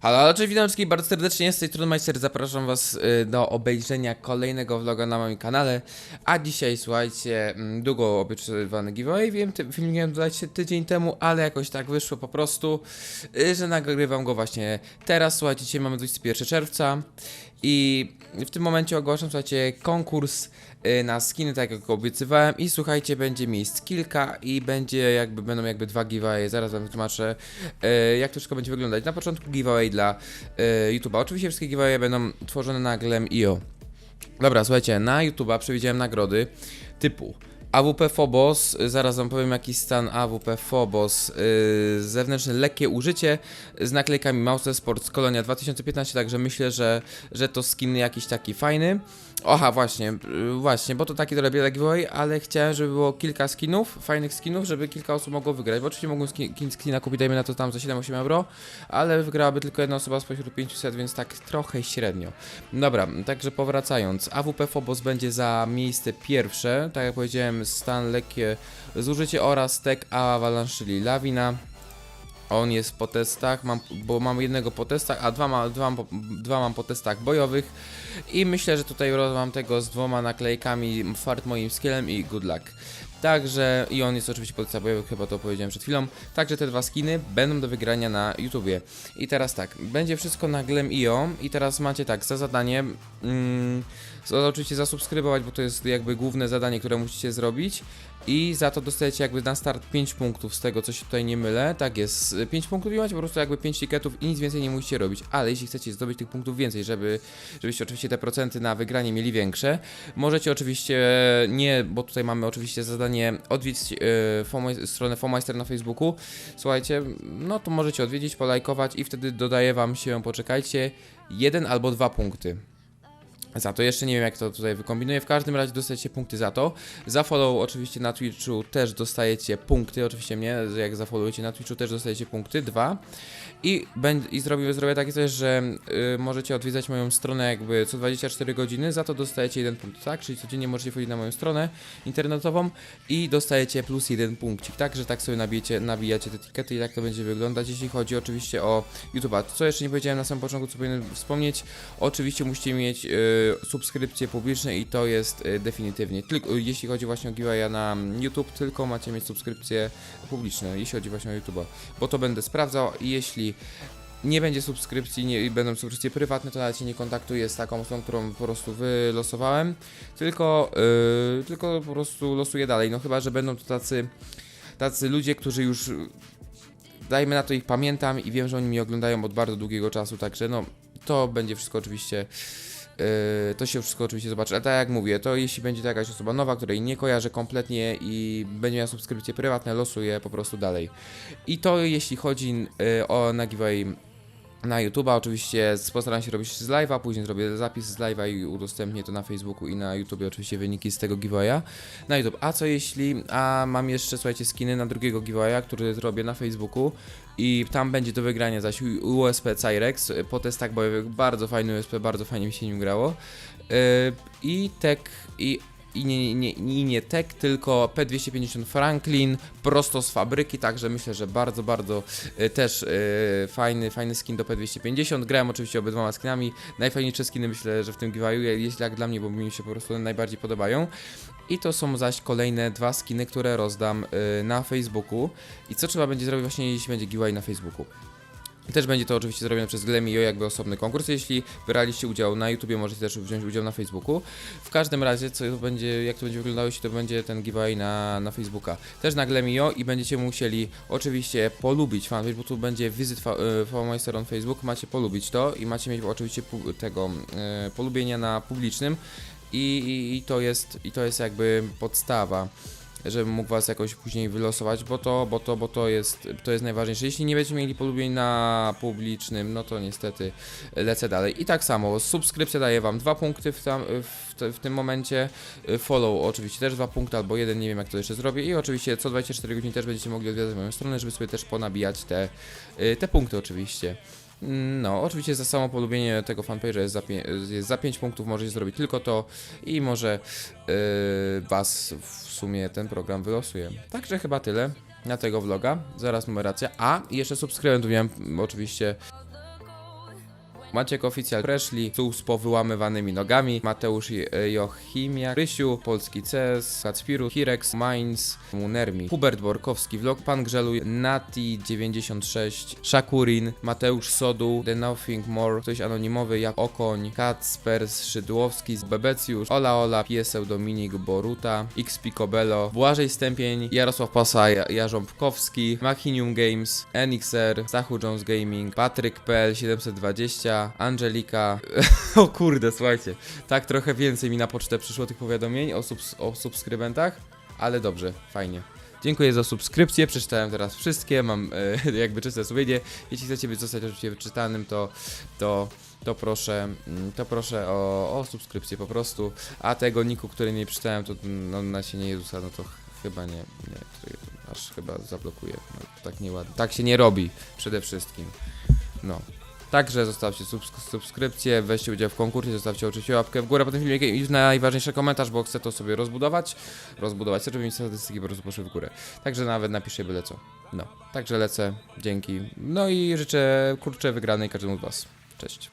Halo, halo, cześć, witam wszystkich bardzo serdecznie, z tej strony zapraszam was y, do obejrzenia kolejnego vloga na moim kanale, a dzisiaj, słuchajcie, mm, długo obiecywany giveaway, wiem, film miałem dodać tydzień temu, ale jakoś tak wyszło po prostu, y, że nagrywam go właśnie teraz, słuchajcie, dzisiaj mamy 21 czerwca i w tym momencie ogłaszam, słuchajcie, konkurs y, na skiny, tak jak obiecywałem i słuchajcie, będzie miejsc kilka i będzie jakby, będą jakby dwa giveaway, zaraz wam wytłumaczę y, jak to wszystko będzie wyglądać. Na początku giveaway dla y, YouTube'a, oczywiście wszystkie giveawaye będą tworzone na Glem.io. Dobra, słuchajcie, na YouTube'a przewidziałem nagrody typu AWP Phobos, y, zaraz wam powiem jaki stan AWP Phobos, yy, zewnętrzne lekkie użycie z naklejkami Mouse Sports Kolonia 2015, także myślę, że, że to skin jakiś taki fajny. Aha, właśnie, yy, właśnie, bo to taki to robię giveaway, ale chciałem, żeby było kilka skinów, fajnych skinów, żeby kilka osób mogło wygrać, bo oczywiście mogą skin, skina kupić, dajmy na to tam za 7-8 euro, ale wygrałaby tylko jedna osoba spośród 500, więc tak trochę średnio. Dobra, także powracając, AWP Phobos będzie za miejsce pierwsze, tak jak powiedziałem, stan lekkie zużycie oraz tek Avalanche, czyli lawina. On jest po testach, mam, bo mam jednego po testach, a dwa, ma, dwa, dwa mam po testach bojowych. I myślę, że tutaj mam tego z dwoma naklejkami fart moim skillem i good luck. Także, i on jest oczywiście po testach bojowych, chyba to powiedziałem przed chwilą. Także te dwa skiny będą do wygrania na YouTubie. I teraz tak, będzie wszystko na Glem.io i teraz macie tak, za zadanie, mm, oczywiście zasubskrybować, bo to jest jakby główne zadanie, które musicie zrobić. I za to dostajecie jakby na start 5 punktów z tego, co się tutaj nie mylę. Tak jest, 5 punktów i macie po prostu jakby 5 tiketów i nic więcej nie musicie robić. Ale jeśli chcecie zdobyć tych punktów więcej, żeby, żebyście oczywiście te procenty na wygranie mieli większe, możecie oczywiście nie, bo tutaj mamy oczywiście zadanie odwiedzić yy, stronę Fomeister na Facebooku. Słuchajcie, no to możecie odwiedzić, polajkować i wtedy dodaje wam się, poczekajcie, jeden albo dwa punkty. Za to jeszcze nie wiem, jak to tutaj wykombinuję. W każdym razie dostajecie punkty za to. Za follow oczywiście na Twitchu też dostajecie punkty. Oczywiście mnie, jak zafollowujecie na Twitchu też dostajecie punkty. Dwa. I, i zrobię, zrobię takie coś, że y, możecie odwiedzać moją stronę jakby co 24 godziny. Za to dostajecie jeden punkt, tak? Czyli codziennie możecie wchodzić na moją stronę internetową i dostajecie plus jeden punkcik. Tak, że tak sobie nabijecie, nabijacie te tikety i tak to będzie wyglądać. Jeśli chodzi oczywiście o YouTube'a. Co jeszcze nie powiedziałem na samym początku, co powinienem wspomnieć. Oczywiście musicie mieć y, subskrypcje publiczne i to jest y, definitywnie. Tylko, y, jeśli chodzi właśnie o giveawaya na mm, YouTube, tylko macie mieć subskrypcje publiczne, jeśli chodzi właśnie o YouTube'a. Bo to będę sprawdzał i jeśli nie będzie subskrypcji nie, będą subskrypcje prywatne, to nawet się nie kontaktuję z taką osobą, którą po prostu wylosowałem, tylko, y, tylko po prostu losuję dalej. No chyba, że będą to tacy, tacy ludzie, którzy już dajmy na to ich pamiętam i wiem, że oni mnie oglądają od bardzo długiego czasu, także no to będzie wszystko oczywiście. Yy, to się wszystko oczywiście zobaczy. A tak jak mówię, to jeśli będzie to jakaś osoba nowa, której nie kojarzę kompletnie i będzie miała subskrypcje prywatne, losuję po prostu dalej. I to jeśli chodzi yy, o na giveaway na YouTube'a, oczywiście postaram się robić z live'a, później zrobię zapis z live'a i udostępnię to na Facebooku i na YouTubie oczywiście wyniki z tego giveawaya na YouTube. A co jeśli, a mam jeszcze, słuchajcie, skiny na drugiego giveawaya, który zrobię na Facebooku i tam będzie do wygrania zaś USP Cyrex po testach bojowych, bardzo fajny USP, bardzo fajnie mi się nim grało yy, i tek i i nie, nie, nie, nie tek, tylko P250 Franklin prosto z fabryki, także myślę, że bardzo, bardzo y, też y, fajny, fajny skin do P250. Grałem oczywiście obydwoma skinami. Najfajniejsze skiny myślę, że w tym giveawayu jest jak dla mnie, bo mi się po prostu najbardziej podobają. I to są zaś kolejne dwa skiny, które rozdam y, na Facebooku. I co trzeba będzie zrobić właśnie, jeśli będzie giveaway na Facebooku? Też będzie to oczywiście zrobione przez Glemio jakby osobny konkurs. Jeśli braliście udział na YouTubie, możecie też wziąć udział na Facebooku. W każdym razie, co to będzie, jak to będzie wyglądało, jeśli to będzie ten giveaway na, na Facebooka. Też na Glemio i będziecie musieli oczywiście polubić fanpage, bo tu będzie wizyt Fałmeister on Facebook, macie polubić to i macie mieć oczywiście tego e, polubienia na publicznym i, i, i to jest i to jest jakby podstawa żebym mógł was jakoś później wylosować, bo to, bo to, bo to jest, to jest najważniejsze. Jeśli nie będziecie mieli polubień na publicznym, no to niestety lecę dalej. I tak samo, subskrypcja daje wam dwa punkty w, tam, w, te, w tym momencie, follow oczywiście też dwa punkty, albo jeden, nie wiem jak to jeszcze zrobię i oczywiście co 24 godziny też będziecie mogli odwiedzać moją stronę, żeby sobie też ponabijać te, te punkty oczywiście. No, oczywiście za samo polubienie tego fanpage'a jest za, jest za 5 punktów, możecie zrobić tylko to i może yy, was w sumie ten program wylosuje. Także chyba tyle na tego vloga. Zaraz numeracja. A, jeszcze subskrybentów miałem mm, oczywiście Maciek Oficjal Preszli, Stół z powyłamywanymi nogami, Mateusz e, Jochimia, Rysiu, Polski CS, Kacpiru, Hirex, Mainz, Munermi, Hubert Borkowski, Vlog, Pan Grzeluj, Nati96, Szakurin, Mateusz Sodu, The Nothing More, ktoś anonimowy, jak Okoń, Kacpers, Szydłowski, Bebecjusz, Ola Ola, Pieseł, Dominik, Boruta, XP Kobelo, Błażej Stępień, Jarosław Pasaj, Jarząbkowski, Machinium Games, NXR, Stachu Jones Gaming, Patryk PL720, Angelika. o kurde, słuchajcie. Tak trochę więcej mi na pocztę przyszło tych powiadomień o, subs o subskrybentach, ale dobrze, fajnie. Dziękuję za subskrypcję, przeczytałem teraz wszystkie, mam e, jakby czyste sumienie. Jeśli chcecie być zostać oczywiście wyczytanym, to, to, to proszę, mm, to proszę o, o subskrypcję po prostu. A tego niku, który nie przeczytałem, to no, na się nie Jezusa, no to chyba nie, nie aż chyba zablokuje. No, tak nieładnie. Tak się nie robi przede wszystkim. No. Także zostawcie subsk- subskrypcję, weźcie udział w konkursie, zostawcie oczywiście łapkę w górę po tym filmie i najważniejszy komentarz, bo chcę to sobie rozbudować. Rozbudować, żeby mi statystyki po prostu poszły w górę. Także nawet napiszę byle co. No, także lecę, dzięki. No i życzę kurczę wygranej każdemu z Was. Cześć.